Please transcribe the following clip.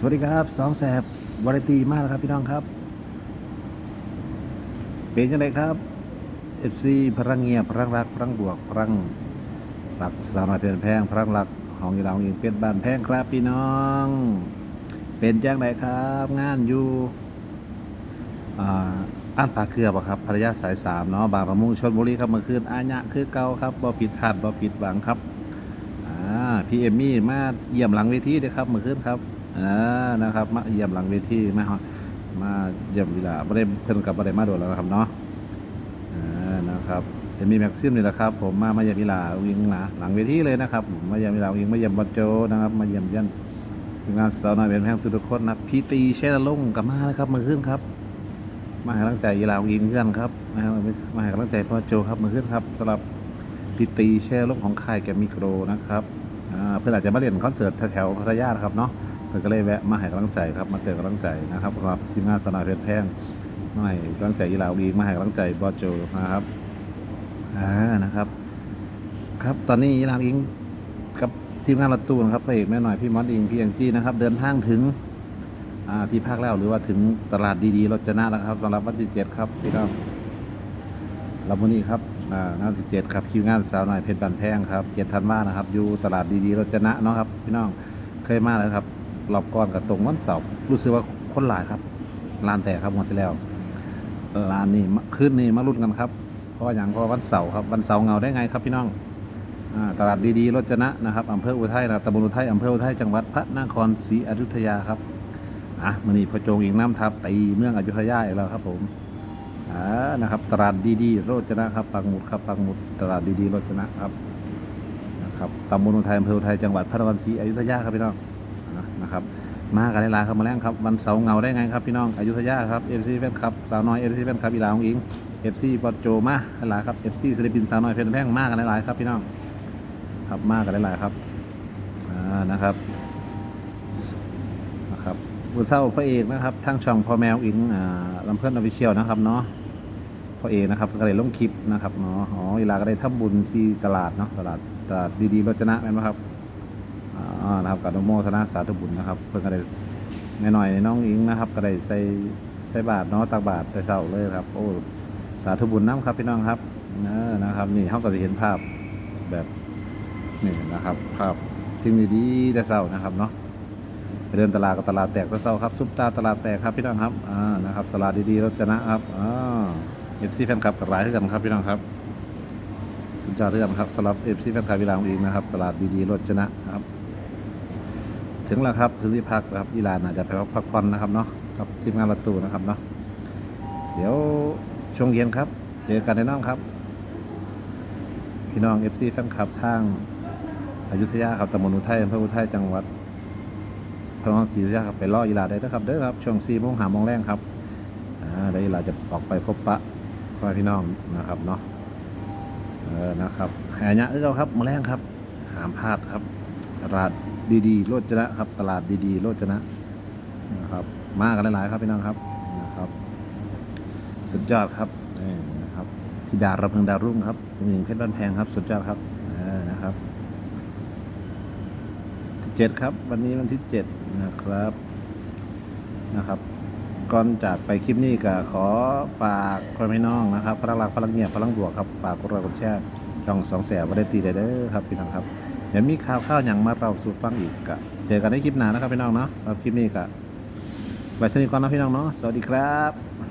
สวัสดีครับสองแสบวาไรตีมากแล้วครับพี่น้องครับ เป็นยังไงครับ FC พลังเงียบพลังรักพลังบวกพลังรักสาวน้อยเปลี่ยนแพงพลังรักของยีราองยิงเป็นบ้านแพงครับพี่น้อง เป็นจังไดครับ งานอยู่อ่านปลาเกลือบ่ครับภรรยาสายสามเนาะบางประมุงชนบุรีครับเมื่อคืนอาญะคือเก่าครับบ่ผิดคาดบ่ผิดหวังครับอ่าพี่เอมมี่มาเยี่ยมหลังเวทีเด้อครับเมื่อคืนครับ อ่านะครับ มาเยี่ยมหลังเวทีมาฮอดมาเยี่ยมเวลาบ่ได้เพิ่นกับบ่ได้มาโดนแล้วนะครับเนาะอ่านะครับจะมีแม็กซิมนี่แหละครับ ผมมามาเยี่ยมวิลาวิ่งนะหลังเวทีเลยนะครับมาเยี่ยมวิลาวิ่งมาเยี่ยมบอลโจนะครับ มาเยี่ยมยันงานสาวน้อยเป็นแพงทุกคนนะพี่ตีเชลลงกับมาแล้วครับ มือขึ้นครับ มาให้กำลังใจวิลาวิงเพื่อนครับ มาให้มาให้กำลังใจพ่อโจครับมือขึ้นครับสำหรับพี่ตีเชลลงของค่ายแกมิโครนะครับอ่าเพื่อนอาจจะมาเล่นคอนเสิร์ตแถวพัทยานะครับเนาะ เพื่อนก็เลยแวะมาให้กำลังใจครับมาเตือนกำลังใจนะครับสำหรับทีมงานสน้อยเป็นแพงมาให้กำลังใจยีราวีมาให้กำลังใจบอโจนะครับอ่านะครับ ครับตอนนี้ยีราวิงกับทีมงานรถตู้นะครับพระเอกแม่หน่อยพี่มอสอิงพี่แองจี้นะครับ เดินทางถึงอ่าที่ภาคแล้วหรือว่าถึงตลาดดีๆรถจนะแล้วครับสำหรับวันที่เจ็ดครับพี่น้องสำหรับวันนี้ครับอ่าวันที่เจ็ดครับคิวงานสาวหน่อยเพชรบันแพงครับเจ็ดธันวานะครับ อยู่ตลาดดีๆรถจนะเนาะครับพี่น้องเคยมาแล้วครับ รอบก่อนกับตรงวันเสาร์รู้สึกว่าคนหลายครับลานแตกครับหมดที่แล้วร้านนี้มาขึ้นนี่มาลุ้นกันครับเพราะว่าอย่างเพราะวันเสาร์ครับวันเสาร์เงาได้ไงครับพี่น้องอตลาดดีๆรจนะนะครับอำเภออุทัยนะตำบลอุทัยอำเภออุทัยจังหวัดพระนครศรีอยุธยาครับอะมันนี่พระโจงอีกน้ำทับตีเมืองอยุธยาอีกแล้วครับผมอ่านะครับ ตลาดดีๆรจนะครับปักหมุดครับปักหมุดตลาดดีๆรจนะครับนะครับตำบลอุทัยอำเภออุทัยจังหวัดพระนครศรีอยุธยาครับพี่น้อง นะครับมากันหลายๆครับมาแรงครับวันเสาร์เงาได้ไงครับพี่น้องอยุธยาครับเอฟซีแฟนครับสาวน้อยเอฟซีแฟนครับอีหลาของอิงเอฟซีปอดโจมาหลายครับเอฟซีศิลปินสาวน้อยเพชรแพงมากันหลายๆครับพี่น้องครับมากันหลายๆครับอ่านะครับนะครับบุญเศร้าพระเอกนะครับทั้งช่องพ่อแมวอิงอ่าลำเพื่อนออฟฟิเชียลนะครับเนาะพ่อเอกนะครับก็เลยลงคลิปนะครับเนาะอ๋ออีหลาก็ได้ทำบุญที่ตลาดเนาะตลาดตลาดดีๆรจนะแม่นไหมครับ อ่านะครับกับนโมทนาสาธุบุญนะครับ เพื่อนก็ได้แม่หน่อยน้องอิงนะครับก็ได้ใส่ใส่บาทเนาะตักบาทแต่เช้าเลยครับ โอ้สาธุบุญน้ำครับพี่น้องครับเออนะครับ นี่เขาก็จะเห็นภาพแบบนี่นะครับ ภาพสิ่งดีๆแต่เช้านะครับเนาะไปเดินตลาดกับตลาดแตกแต่เช้าครับซุปตาตลาดแตกครับพี่น้องครับอ่านะครับ ตลาดดีๆรถจนะครับอ่าเอฟซีแฟนคลับกับหลายที่กันครับพี่น้องครับสุดยอดเรื่องครับสำหรับเอฟซีแฟนคลับวิลาของอิงนะครับ ตลาดดีๆรถจนะครับ ถึงแล้วครับถึงที่พักนะครับอีลานอาจจะไปพักผ่อนนะครับเนาะกับทีมงานปรถตู้นะครับเนาะเดี๋ยวช่วงเย็นครับเจอกันในน้องครับ พี่น้องเอฟซีแฟนคลับทางอยุธยาครับตำบลอุทัยอำเภออุทัยจังหวัดพระนครศรีอยุธยาครับไปล่ออีลาได้นะครับเด้อครับช่วงสี่โมงหาโมงแรงครับอ่าเดี๋ยวอีลาจะออกไปพบปะพ่อพี่น้องนะครับเนาะเออนะครับหายะเอ้าครับมาแรงครับหามพลาดครับ ตลาดดีๆโรจนะครับ ตลาดดีๆโรจนะนะครับ มากันหลายๆครับพี่น้องครับนะครับ สุดยอดครับนี่นะครับธิดาระเพิงดาวรุ่งครับหญิงเพชรบ้านแพงครับ สุดยอดครับนะครับที่เจ็ดครับ วันนี้วันที่เจ็ดนะครับนะครับก่อนจากไปคลิปนี้ก็ขอฝากคนพี่น้องนะครับพลังรักพลังเงียบพลังบวกครับฝากกดไลค์กดแชร์ช่องสองแสบวัได้ตีได้เด้อครับพี่น้องครับ เดี๋ยวมีข่าวข้าวอย่างมาเราสู่ฟังอีกกะเจอกันในคลิปหน้านะครับพี่น้องเนาะครับคลิปนี้กะไว้สนิทก่อนนะพี่น้องเนาะสวัสดีครับ